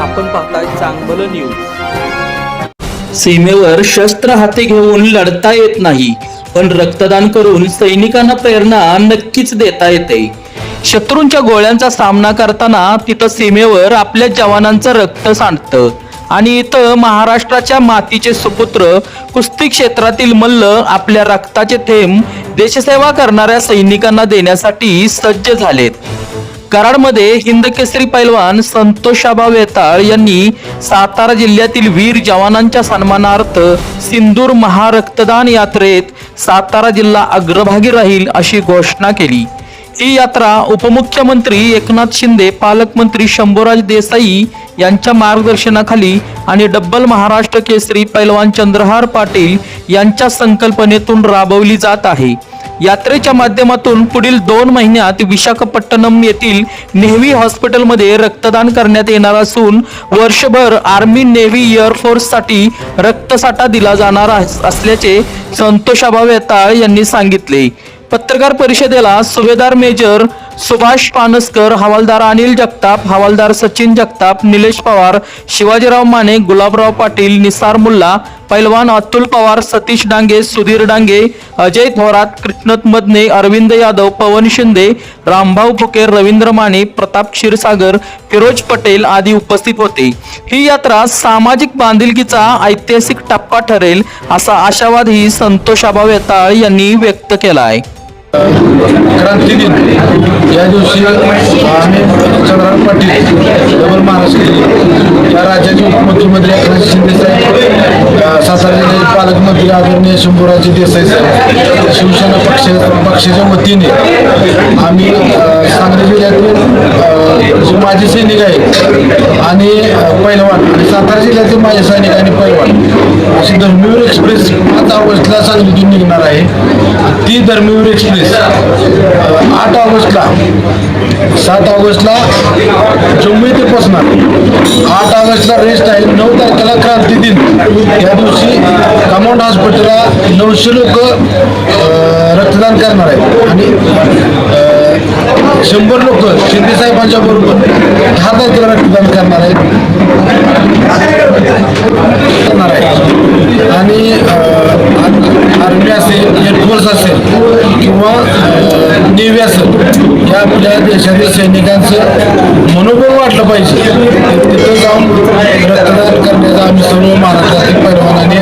आपण पाहताय चांगलं न्यूज सीमेवर शस्त्र हाती घेऊन लढता येत नाही पण रक्तदान करून सैनिकांना प्रेरणा नक्कीच देता येते. शत्रूंच्या गोळ्यांचा सामना करताना तिथं सीमेवर आपल्या जवानांचं रक्त सांडतं आणि इथं महाराष्ट्राच्या मातीचे सुपुत्र कुस्ती क्षेत्रातील मल्ल आपल्या रक्ताचे थेंब देशसेवा करणाऱ्या सैनिकांना देण्यासाठी सज्ज झालेत. कराडमध्ये हिंदकेसरी पैलवान संतोषाबा वेताळ यांनी सातारा जिल्ह्यातील वीर जवानांच्या सन्मानार्थ सिंदूर महारक्तदान यात्रेत सातारा जिल्हा अग्रभागी राहील अशी घोषणा केली. ही यात्रा उपमुख्यमंत्री एकनाथ शिंदे पालकमंत्री शंभूराज देसाई यांच्या मार्गदर्शनाखाली आणि डब्बल महाराष्ट्र केसरी पैलवान चंद्रहार पाटील यांच्या संकल्पनेतून राबवली जात आहे. यात्रेच्या माध्यमातून पुढील दोन महिन्यात विशाखापट्टणम येथील नेव्ही हॉस्पिटलमध्ये रक्तदान करण्यात येणार असून वर्षभर आर्मी नेव्ही एअरफोर्ससाठी रक्तसाठा दिला जाणार अस- असल्याचे संतोषाबा वेताळ यांनी सांगितले. पत्रकार परिषदेला सुभेदार मेजर सुभाष पानसकर हवालदार अनिल जगताप हवालदार सचिन जगताप निलेश पवार शिवाजीराव माने गुलाबराव पाटील निसार मुल्ला पैलवान अतुल पवार सतीश डांगे सुधीर डांगे अजय थोरात कृष्णत मदने अरविंद यादव पवन शिंदे रामभाऊ फुके रवींद्र माने प्रताप क्षीरसागर फिरोज पटेल आदी उपस्थित होते. ही यात्रा सामाजिक बांधिलकीचा ऐतिहासिक टप्पा ठरेल असा आशावादही संतोष आबा वेताळ यांनी व्यक्त केला आहे क्रांती दिन. या दिवशी आम्ही चंद्रकांत पाटील डबल महाराष्ट्र या राज्याचे उपमुख्यमंत्री एकनाथ शिंदे साहेब अ, सातारा जिल्ह्याचे पालकमंत्री आदरणीय शंभूराजे देसाई साहेब शिवसेना पक्ष पक्षाच्या वतीने आम्ही सांगली जिल्ह्यातील जे माजी सैनिक आहेत आणि पैलवान आणि सातारा जिल्ह्यातील माजी सैनिक आणि पैलवान अशी धर्मवीर एक्सप्रेस पाच ऑगस्टला सांगलीतून निघणार आहे. ती धर्मवीर एक्सप्रेस आठ ऑगस्टला सात ऑगस्टला जम्मू ते पोचणार आठ ऑगस्टला रेस्ट आहे. नऊ तारखेला क्रांती दिन. या दिवशी कमांड हॉस्पिटलला नऊशे लोक रक्तदान करणार आहेत. आणि शंभर लोक शिंदे साहेबांच्या बरोबर दहा तारखेला रक्तदान करणार आहेत. म्हणजे आर्मी असेल किंवा नेव्ही असेल या आपल्या देशातील सैनिकांचं मनोबल वाटलं पाहिजे. तिथं जाऊन रक्तदान करण्याचा आम्ही सर्व महाराष्ट्रातील पैलवानाने